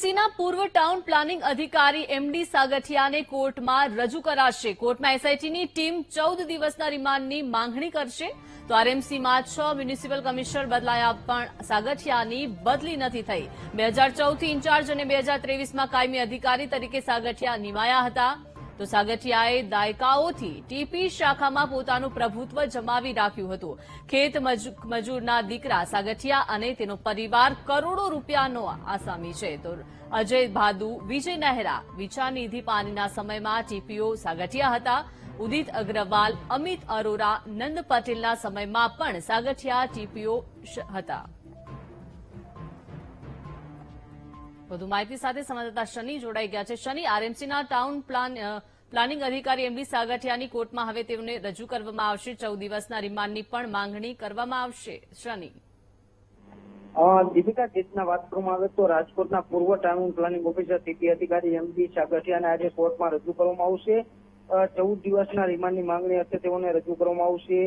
આરએમસીના પૂર્વ town planning અધિકારી MD સાગઠિયાને કોર્ટમાં રજૂ કરાશે. કોર્ટમાં એસઆઈટીની ટીમ ચૌદ દિવસના રિમાન્ડની માંગણી કરશે. તો આરએમસીમાં છ મ્યુનિસિપલ કમિશનર બદલાયા પણ સાગઠિયાની બદલી નથી થઈ. બે હજાર ચૌદથી ઇન્ચાર્જ અને બે હજાર ત્રેવીસમાં કાયમી અધિકારી તરીકે સાગઠિયા નિમાયા હતા. તો સાગઠિયાએ દાયકાઓથી ટીપી શાખામાં પોતાનું પ્રભુત્વ જમાવી રાખ્યું હતું. ખેત મજૂરના દીકરા સાગઠિયા અને તેનો પરિવાર કરોડો રૂપિયાનો આસામી છે. તો અજય ભાદુ, વિજય નહેરા વિચારનિધિ પાનીના સમયમાં ટીપીઓ સાગઠિયા હતા. ઉદિત અગ્રવાલ, અમિત અરોરા, નંદ પટેલના સમયમાં પણ સાગઠિયા ટીપીઓ હતા. વધુ માહિતી સાથે સંવાદદાતા શનિ જોડાઈ ગયા છે. શનિ, આરએમસીના ટાઉન પ્લાન પ્લાનિંગ અધિકારી એમડી સાગઠિયાની કોર્ટમાં હવે તેમને રજૂ કરવામાં આવશે. ચૌદ દિવસના રિમાન્ડની પણ માંગણી કરવામાં આવશે. શનિ. દીપિકા કેસના વાત કરવામાં આવે તો રાજકોટના પૂર્વ ટાઉન પ્લાનિંગ ઓફિસર સીપી અધિકારી એમડી સાગઠિયાને આજે કોર્ટમાં રજૂ કરવામાં આવશે. ચૌદ દિવસના રિમાન્ડની માંગણી હશે તેઓને રજૂ કરવામાં આવશે.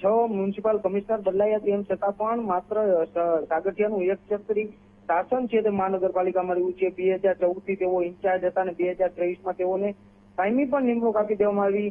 છ મ્યુનિસિપલ કમિશનર બદલાયા તેમ છતાં પણ માત્ર સાગઠિયાનું એક ચક્રી શાસન છે તે મહાનગરપાલિકામાં રહ્યું છે. બે હજાર ચૌદથી તેઓ ઇન્ચાર્જ હતા અને બે હજાર ત્રેવીસમાં તેઓને કાયમી પણ નિમણૂક આપી દેવામાં આવી.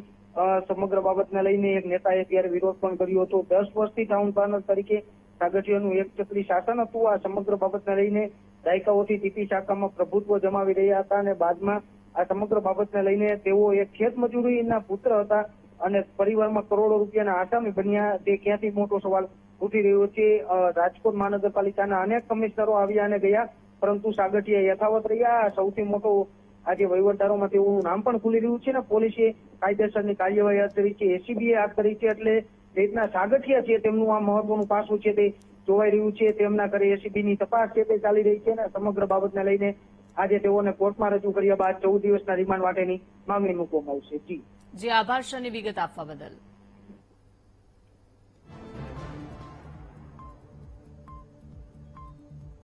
સમગ્ર બાબતને લઈને એક નેતાએ ત્યારે વિરોધ પણ કર્યો હતો. દસ વર્ષથી ટાઉન પ્લાનર તરીકે સાગઠિયાનું એક ચક્રી શાસન હતું. આ સમગ્ર બાબતને લઈને દાયકાઓથી ટીપી શાખામાં પ્રભુત્વ જમાવી રહ્યા હતા અને બાદમાં આ સમગ્ર બાબતને લઈને તેઓ એક ખેત મજૂરીના પુત્ર હતા અને પરિવારમાં કરોડો રૂપિયાના આસામી બન્યા. તે ક્યાંથી મોટો સવાલ ઉઠી રહ્યો છે. રાજકોટ મહાનગરપાલિકાના અનેક કમિશનરો આવ્યા અને ગયા, પરંતુ સાગઠિયા યથાવત રહ્યા. સૌથી મોટો આજે વહીવટદારોમાં તેઓનું નામ પણ ખુલી રહ્યું છે ને પોલીસે કાયદેસરની કાર્યવાહી હાથ ધરી છે. એસીબીએ હાથ ધરી છે એટલે રીતના સાગઠિયા છે તેમનું આ મહત્વનું પાસું છે તે જોવાઈ રહ્યું છે. તેમના ઘરે એસીબી ની તપાસ છે તે ચાલી રહી છે અને સમગ્ર બાબતને લઈને આજે તેઓને કોર્ટમાં રજૂ કર્યા બાદ ચૌદ દિવસના રિમાન્ડ માટેની માંગણી મૂકવામાં આવશે. જી. જે, આભાર વિગત આપવા બદલ.